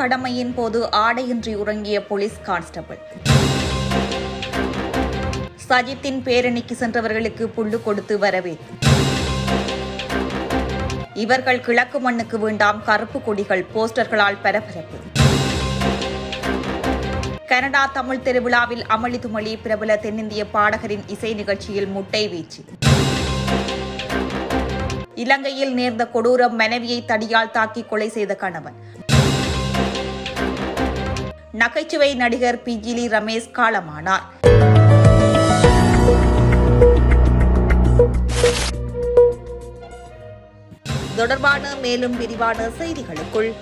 கடமையின் போது ஆடையின்றி உறங்கிய police constable. சஜித்தின் பேரணிக்கு சென்றவர்களுக்கு புல்லு கொடுத்து வரவேற்பு. இவர்கள் கிழக்கு மண்ணுக்கு வேண்டாம் கருப்பு கொடிகள் போஸ்டர்களால் பரபரப்பு. கனடா தமிழ் திருவிழாவில் அமளி துமளி பிரபல தென்னிந்திய பாடகரின் இசை நிகழ்ச்சியில் முட்டை வீச்சு. இலங்கையில் நேர்ந்த கொடூரம் மனைவியை தடியால் தாக்கி கொலை செய்த கணவன். நகைச்சுவை நடிகர் பிஜிலி ரமேஷ் காலமானார். தொடர்பான மேலும் விரிவான செய்திகளுக்குள்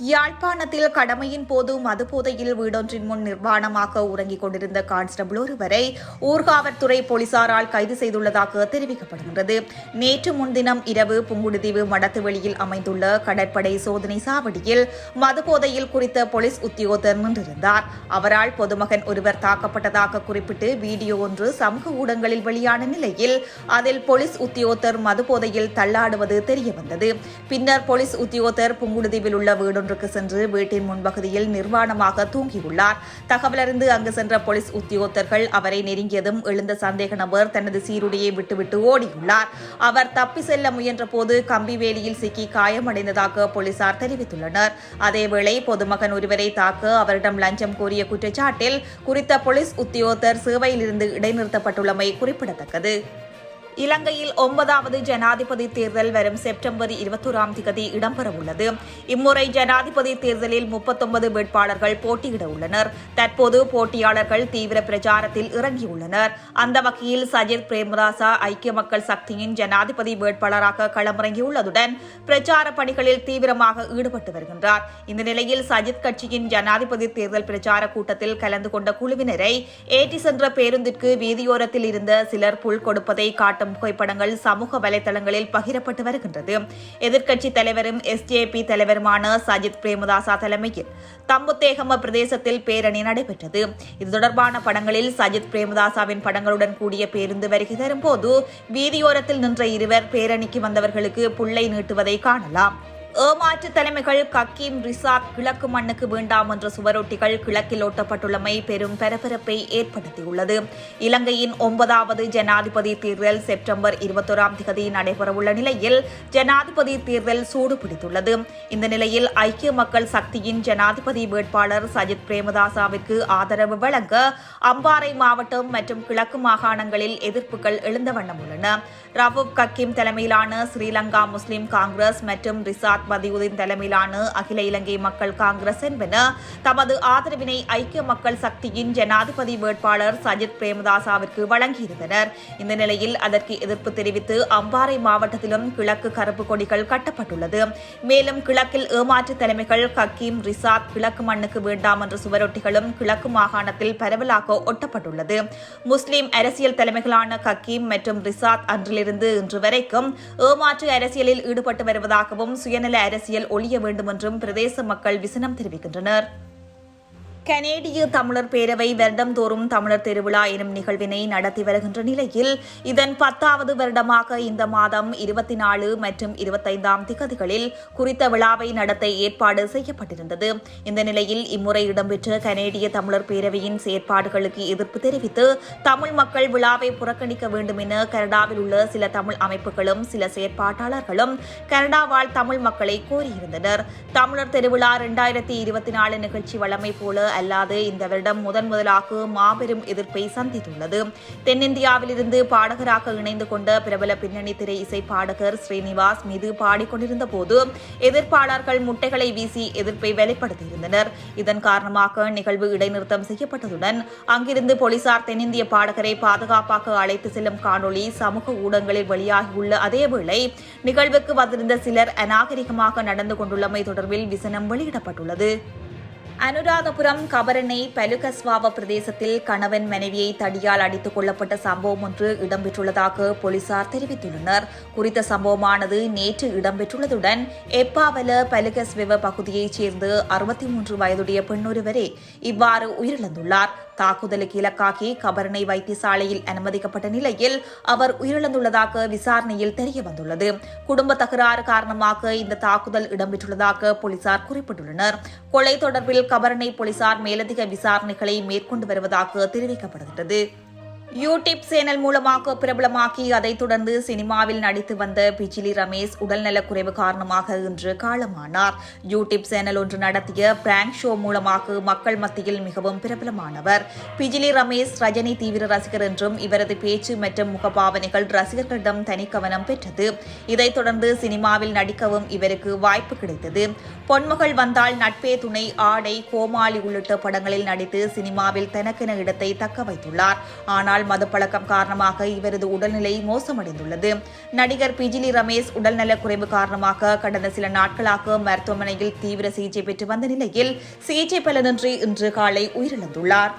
யாழ்ப்பாணத்தில் கடமையின் போது மதுபோதையில் வீடொன்றின் முன் நிர்வாணமாக உறங்கிக் கொண்டிருந்த கான்ஸ்டபிள் ஒருவரை ஊர்காவற்துறை போலீசாரால் கைது செய்துள்ளதாக தெரிவிக்கப்படுகிறது நேற்று முன்தினம் இரவு புங்குடுதீவு மடத்துவெளியில் அமைந்துள்ள கடற்படை சோதனை சாவடியில் மதுபோதையில் குறித்த போலீஸ் உத்தியோகத்தர் நின்றிருந்தார். அவரால் பொதுமகன் ஒருவர் தாக்கப்பட்டதாக குறிப்பிட்டு வீடியோ ஒன்று சமூக ஊடகங்களில் வெளியான நிலையில் அதில் போலீஸ் உத்தியோகத்தர் மதுபோதையில் தள்ளாடுவது தெரியவந்தது. பின்னர் போலீஸ் உத்தியோகத்தர் புங்குடுதீவில் உள்ள வீடு ஒன்றுக்கு சென்று வீட்டின் முன்பகுதியில் நிர்வாணமாக தூங்கியுள்ளார். தகவலறிந்து அங்கு சென்ற போலீஸ் உத்தியோகத்தர்கள் அவரை நெருங்கியதும் எழுந்த சந்தேக நபர் தனது சீருடையை விட்டுவிட்டு ஓடியுள்ளார். அவர் தப்பி செல்ல முயன்றபோது கம்பி வேலியில் சிக்கி காயமடைந்ததாக போலீசார் தெரிவித்துள்ளனர். அதேவேளை பொதுமகன் ஒருவரை தாக்க அவரிடம் லஞ்சம் கோரிய குற்றச்சாட்டில் குறித்த போலீஸ் உத்தியோகத்தர் சேவையிலிருந்து இடைநிறுத்தப்பட்டுள்ளமை குறிப்பிடத்தக்கது. இலங்கையில் ஒன்பதாவது ஜனாதிபதி தேர்தல் வரும் செப்டம்பர் இருபத்தோராம் தேதி இடம்பெறவுள்ளது. இம்முறை ஜனாதிபதி தேர்தலில் முப்பத்தொன்பது வேட்பாளர்கள் போட்டியிட உள்ளனர். தற்போது போட்டியாளர்கள் தீவிர பிரச்சாரத்தில் இறங்கியுள்ளனர். அந்த வகையில் சஜித் பிரேமதாசா ஐக்கிய மக்கள் சக்தியின் ஜனாதிபதி வேட்பாளராக களமிறங்கியுள்ளதுடன் பிரச்சார பணிகளில் தீவிரமாக ஈடுபட்டு வருகின்றார். இந்த நிலையில் சஜித் கட்சியின் ஜனாதிபதி தேர்தல் பிரச்சார கூட்டத்தில் கலந்து கொண்ட குழுவினரை ஏற்றி சென்ற பேருந்திற்கு வீதியோரத்தில் இருந்த சிலர் புல் கொடுப்பதை காட்டும் புகைப்படங்கள் சமூக வலைதளங்களில் பகிரப்பட்டு வருகின்றது. எதிர்க்கட்சி தலைவரும் எஸ்ஜேபி தலைவருமான சஜித் பிரேமதாசா தலைமையில் தம்புத்தேகம பிரதேசத்தில் பேரணி நடைபெற்றது. இது தொடர்பான படங்களில் சஜித் பிரேமதாசாவின் படங்களுடன் கூடிய பேருந்து வருகை தரும்போது வீதியோரத்தில் நின்ற இருவர் பேரணிக்கு வந்தவர்களுக்கு புள்ளை நீட்டுவதை காணலாம். ஏமாற்று தலைமைகள் கக்கீம் ரிசாப் கிழக்கு மண்ணுக்கு வேண்டாம் என்ற சுவரொட்டிகள் கிழக்கில் ஒட்டப்பட்டுள்ளமை பெரும் பரபரப்பை ஏற்படுத்தியுள்ளது. இலங்கையின் ஒன்பதாவது ஜனாதிபதி தேர்தல் செப்டம்பர் இருபத்தோராம் தேதி நடைபெறவுள்ள நிலையில் ஜனாதிபதி தேர்தல் சூடு பிடித்துள்ளது இந்த நிலையில் ஐக்கிய மக்கள் சக்தியின் ஜனாதிபதி வேட்பாளர் சஜித் பிரேமதாசாவிற்கு ஆதரவு வழங்க அம்பாறை மாவட்டம் மற்றும் கிழக்கு மாகாணங்களில் எதிர்ப்புகள் எழுந்த வண்ணம் உள்ளன. ரவூப் கக்கீம் தலைமையிலான ஸ்ரீலங்கா முஸ்லிம் காங்கிரஸ் மற்றும் ரிசாத் பதியுதீன் தலைமையிலான அகில இலங்கை மக்கள் காங்கிரஸ் என்பன தமது ஆதரவினை ஐக்கிய மக்கள் சக்தியின் ஜனாதிபதி வேட்பாளர் சஜித் பிரேமதாசாவிற்கு வழங்கியிருந்தனர். இந்த நிலையில் அதற்கு எதிர்ப்பு தெரிவித்து அம்பாறை மாவட்டத்திலும் கிழக்கு கருப்பு கொடிகள் கட்டப்பட்டுள்ளது. மேலும் கிழக்கில் ஏமாற்று தலைமைகள் கக்கீம் ரிசாத் கிழக்கு மண்ணுக்கு வேண்டாம் என்ற சுவரொட்டிகளும் கிழக்கு மாகாணத்தில் பரவலாக ஒட்டப்பட்டுள்ளது. முஸ்லிம் அரசியல் தலைமைகளான கக்கீம் மற்றும் ரிசாத் அன்றிலிருந்து இன்று வரைக்கும் ஏமாற்று அரசியலில் ஈடுபட்டு வருவதாகவும் சுயநல அரசியல் ஒழிய வேண்டும் என்றும் பிரதேச மக்கள் விசனம் தெரிவிக்கின்றனர். கனேடிய தமிழர் பேரவை வருடந்தோறும் தமிழர் திருவிழா எனும் நிகழ்வினை நடத்தி வருகின்ற நிலையில் இதன் பத்தாவது வருடமாக இந்த மாதம் இருபத்தி நாலு மற்றும் இருபத்தைந்தாம் திகதிகளில் குறித்த விழாவை நடத்த ஏற்பாடு செய்யப்பட்டிருந்தது. இந்த நிலையில் இம்முறை இடம்பெற்ற கனேடிய தமிழர் பேரவையின் செயற்பாடுகளுக்கு எதிர்ப்பு தெரிவித்து தமிழ் மக்கள் விழாவை புறக்கணிக்க வேண்டும் என கனடாவில் உள்ள சில தமிழ் அமைப்புகளும் சில செயற்பாட்டாளர்களும் கனடாவால் தமிழ் மக்களை கோரியிருந்தனர். தமிழர் திருவிழா இரண்டாயிரத்தி இருபத்தி நாலு நிகழ்ச்சி வழமை போல அல்லாது இந்த வருடம் முதன் முதலாக மாபெரும் எதிர்ப்பை சந்தித்துள்ளது. தென்னிந்தியாவிலிருந்து பாடகராக இணைந்து கொண்ட பிரபல பின்னணி திரை இசை பாடகர் ஸ்ரீனிவாஸ் மீது பாடிக்கொண்டிருந்த போது எதிர்ப்பாளர்கள் முட்டைகளை வீசி எதிர்ப்பை வெளிப்படுத்தியிருந்தனர். இதன் காரணமாக நிகழ்வு இடைநிறுத்தம் செய்யப்பட்டதுடன் அங்கிருந்து போலீசார் தென்னிந்திய பாடகரை பாதுகாப்பாக அழைத்து செல்லும் காணொளி சமூக ஊடகங்களில் வெளியாகியுள்ள அதேவேளை நிகழ்வுக்கு வந்திருந்த சிலர் அநாகரிகமாக நடந்து கொண்டுள்ளமை தொடர்பில் விசனம் வெளியிடப்பட்டுள்ளது. அனுராதபுரம் கபரணை பலுகஸ்வாவ பிரதேசத்தில் கணவன் மனைவியை தடியால் அடித்துக் கொள்ளப்பட்ட சம்பவம் ஒன்று இடம்பெற்றுள்ளதாக போலீசார் தெரிவித்துள்ளனர். குறித்த சம்பவமானது நேற்று இடம்பெற்றுள்ளதுடன் எப்பாவல பலுகஸ்வெவ பகுதியைச் சேர்ந்த அறுபத்தி மூன்று வயதுடைய பெண்ணொருவரே இவ்வாறு உயிரிழந்துள்ளார். தாக்குதலுக்கு இலக்காகி கபரணை வைத்தியசாலையில் அனுமதிக்கப்பட்ட நிலையில் அவர் உயிரிழந்துள்ளதாக விசாரணையில் தெரியவந்துள்ளது. குடும்ப தகராறு காரணமாக இந்த தாக்குதல் இடம்பெற்றுள்ளதாக போலீசார் குறிப்பிட்டுள்ளனர். கொலை தொடர்பில் கபரணை போலீசார் மேலதிக விசாரணைகளை மேற்கொண்டு வருவதாக தெரிவிக்கப்படுகிறது யூடியூப் சேனல் மூலமாக பிரபலமாக்கி அதைத் தொடர்ந்து சினிமாவில் நடித்து வந்த பிஜிலி ரமேஷ் உடல்நலக்குறைவு காரணமாக இன்று காலமானார். யூடியூப் சேனல் ஒன்று நடத்திய பிராங்க் ஷோ மூலமாக மக்கள் மத்தியில் மிகவும் பிரபலமானவர். பிஜிலி ரமேஷ் ரஜினி தீவிர ரசிகர் என்றும் இவரது பேச்சு மற்றும் முகபாவனைகள் ரசிகர்களிடம் தனி கவனம் பெற்றது. இதைத் தொடர்ந்து சினிமாவில் நடிக்கவும் இவருக்கு வாய்ப்பு கிடைத்தது. பொன்மகள் வந்தால் நட்பே துணை ஆடை கோமாளி உள்ளிட்ட படங்களில் நடித்து சினிமாவில் தனக்கென இடத்தை தக்க வைத்துள்ளார். ஆனால் மதுப்பழக்கம் காரணமாக இவரது உடல்நிலை மோசமடைந்துள்ளது. நடிகர் பிஜிலி ரமேஷ் உடல்நலக் குறைவு காரணமாக கடந்த சில நாட்களாக மருத்துவமனையில் தீவிர சிகிச்சை பெற்று வந்த நிலையில் சிகிச்சை பலனின்றி இன்று காலை உயிரிழந்துள்ளார்.